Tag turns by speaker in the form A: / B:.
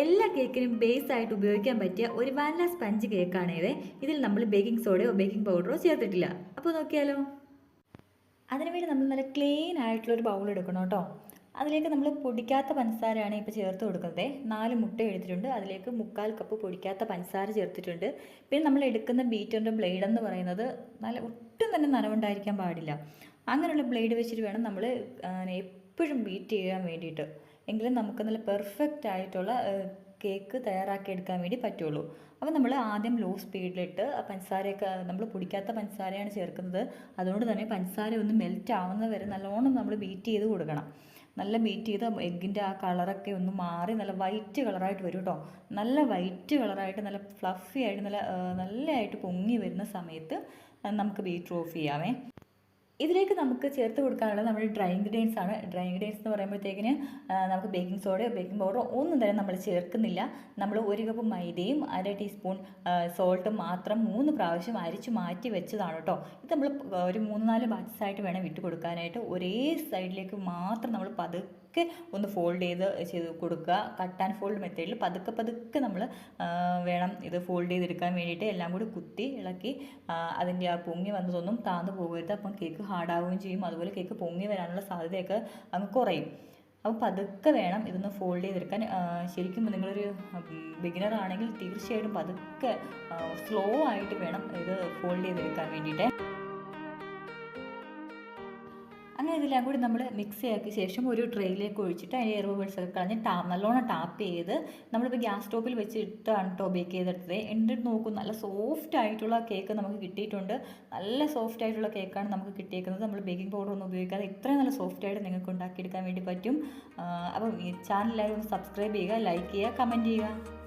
A: എല്ലാ കേക്കിനും ബേസ് ആയിട്ട് ഉപയോഗിക്കാൻ പറ്റിയ ഒരു വാനില സ്പഞ്ച് കേക്കാണ് ഇത്. ഇതിൽ നമ്മൾ ബേക്കിംഗ് സോഡയോ ബേക്കിംഗ് പൗഡറോ ചേർത്തിട്ടില്ല. അപ്പോൾ നോക്കിയാലോ. അതിനുവേണ്ടി നമ്മൾ നല്ല ക്ലീൻ ആയിട്ടുള്ള ഒരു ബൗൾ എടുക്കണം കേട്ടോ. അതിലേക്ക് നമ്മൾ പൊടിക്കാത്ത പഞ്ചസാരയാണ് ഇപ്പോൾ ചേർത്ത് കൊടുക്കുന്നത്. നാല് മുട്ട എടുത്തിട്ടുണ്ട്. അതിലേക്ക് മുക്കാൽ കപ്പ് പൊടിക്കാത്ത പഞ്ചസാര ചേർത്തിട്ടുണ്ട്. പിന്നെ നമ്മൾ എടുക്കുന്ന ബീറ്ററിന്റെ ബ്ലേഡ് എന്ന് പറയുന്നത് നല്ല ഒട്ടും തന്നെ നനവുണ്ടായിരിക്കാൻ പാടില്ല. അങ്ങനെയുള്ള ബ്ലേഡ് വെച്ചിട്ട് വേണം നമ്മൾ എപ്പോഴും ബീറ്റ് ചെയ്യാൻ വേണ്ടിയിട്ട്. എങ്കിലും നമുക്ക് നല്ല പെർഫെക്റ്റ് ആയിട്ടുള്ള കേക്ക് തയ്യാറാക്കി എടുക്കാൻ വേണ്ടി പറ്റുള്ളൂ. അപ്പോൾ നമ്മൾ ആദ്യം ലോ സ്പീഡിലിട്ട് പഞ്ചസാരയൊക്കെ നമ്മൾ പൊടിക്കാത്ത പഞ്ചസാരയാണ് ചേർക്കുന്നത്. അതുകൊണ്ട് തന്നെ പഞ്ചസാര ഒന്ന് മെൽറ്റ് ആവുന്നത് വരെ നല്ലോണം നമ്മൾ ബീറ്റ് ചെയ്ത് കൊടുക്കണം. നല്ല ബീറ്റ് ചെയ്ത് എഗ്ഗിന്റെ ആ കളറൊക്കെ ഒന്ന് മാറി നല്ല വൈറ്റ് കളറായിട്ട് വരും കേട്ടോ നല്ല വൈറ്റ് കളറായിട്ട് നല്ല ഫ്ലഫി ആയിട്ട് നല്ല നല്ലതായിട്ട് പൊങ്ങി വരുന്ന സമയത്ത് നമുക്ക് ബീറ്റ് ഓഫ് ചെയ്യാമേ. ഇതിലേക്ക് നമുക്ക് ചേർത്ത് കൊടുക്കാനുള്ളത് നമ്മുടെ ഡ്രൈ ഇൻഗ്രീഡിയൻസ് ആണ്. ഡ്രൈ ഇൻഗ്രീഡിയൻസ് എന്ന് പറയുമ്പോഴത്തേക്കിന് നമുക്ക് ബേക്കിംഗ് സോഡയോ ബേക്കിംഗ് പൗഡറോ ഒന്നും തന്നെ നമ്മൾ ചേർക്കുന്നില്ല. നമ്മൾ ഒരു കപ്പ് മൈദയും അര ടീസ്പൂൺ സോൾട്ടും മാത്രം മൂന്ന് പ്രാവശ്യം അരിച്ച് മാറ്റി വെച്ചതാണ് കേട്ടോ ഇത് നമ്മൾ ഒരു മൂന്ന് നാല് ബാച്ചസായിട്ട് വേണം വിട്ട് കൊടുക്കാനായിട്ട്. ഒരേ സൈഡിലേക്ക് മാത്രം നമ്മൾ പതുക്കെ ഒന്ന് ഫോൾഡ് ചെയ്ത് ചെയ്ത് കൊടുക്കുക. കട്ട് ആൻഡ് ഫോൾഡ് മെത്തേഡിൽ പതുക്കെ പതുക്കെ നമ്മൾ വേണം ഇത് ഫോൾഡ് ചെയ്തെടുക്കാൻ വേണ്ടിയിട്ട്. എല്ലാം കൂടി കുത്തി ഇളക്കി അതിന്റെ ആ പൊങ്ങി വന്നതൊന്നും താന്നു പോകരുത്. അപ്പം കേക്ക് ഹാർഡാവുകയും ചെയ്യും. അതുപോലെ കേക്ക് പൊങ്ങി വരാനുള്ള സാധ്യതയൊക്കെ അങ്ങ് കുറയും. അപ്പോൾ പതുക്കെ വേണം ഇതൊന്ന് ഫോൾഡ് ചെയ്തെടുക്കാൻ. ശരിക്കും നിങ്ങളൊരു ബിഗിനർ ആണെങ്കിൽ തീർച്ചയായിട്ടും പതുക്കെ സ്ലോ ആയിട്ട് വേണം ഇത് ഫോൾഡ് ചെയ്തെടുക്കാൻ വേണ്ടിയിട്ട്. അങ്ങനെ ഇതെല്ലാം കൂടി നമ്മൾ മിക്സ് ആക്കിയ ശേഷം ഒരു ട്രെയിലേക്ക് ഒഴിച്ചിട്ട് അതിന്റെ എയർ ബബിൾസ് ഒക്കെ കളഞ്ഞ് ടാ നല്ലോണം ടാപ്പ് ചെയ്ത് നമ്മളിപ്പോൾ ഗ്യാസ് സ്റ്റോപ്പിൽ വെച്ചിട്ടാണ് കേട്ടോ ബേക്ക് ചെയ്തെടുത്തത് എന്നിട്ട് നോക്കും നല്ല സോഫ്റ്റ് ആയിട്ടുള്ള കേക്ക് നമുക്ക് കിട്ടിയിട്ടുണ്ട്. നല്ല സോഫ്റ്റ് ആയിട്ടുള്ള കേക്കാണ് നമുക്ക് കിട്ടിയേക്കുന്നത്. നമ്മൾ ബേക്കിംഗ് പൗഡർ ഒന്നും ഉപയോഗിക്കാതെ ഇത്രയും നല്ല സോഫ്റ്റ് ആയിട്ട് നിങ്ങൾക്ക് ഉണ്ടാക്കിയെടുക്കാൻ വേണ്ടി പറ്റും. അപ്പം ഈ ചാനൽ എല്ലാവരും സബ്സ്ക്രൈബ് ചെയ്യുക ലൈക്ക് ചെയ്യുക കമന്റ് ചെയ്യുക.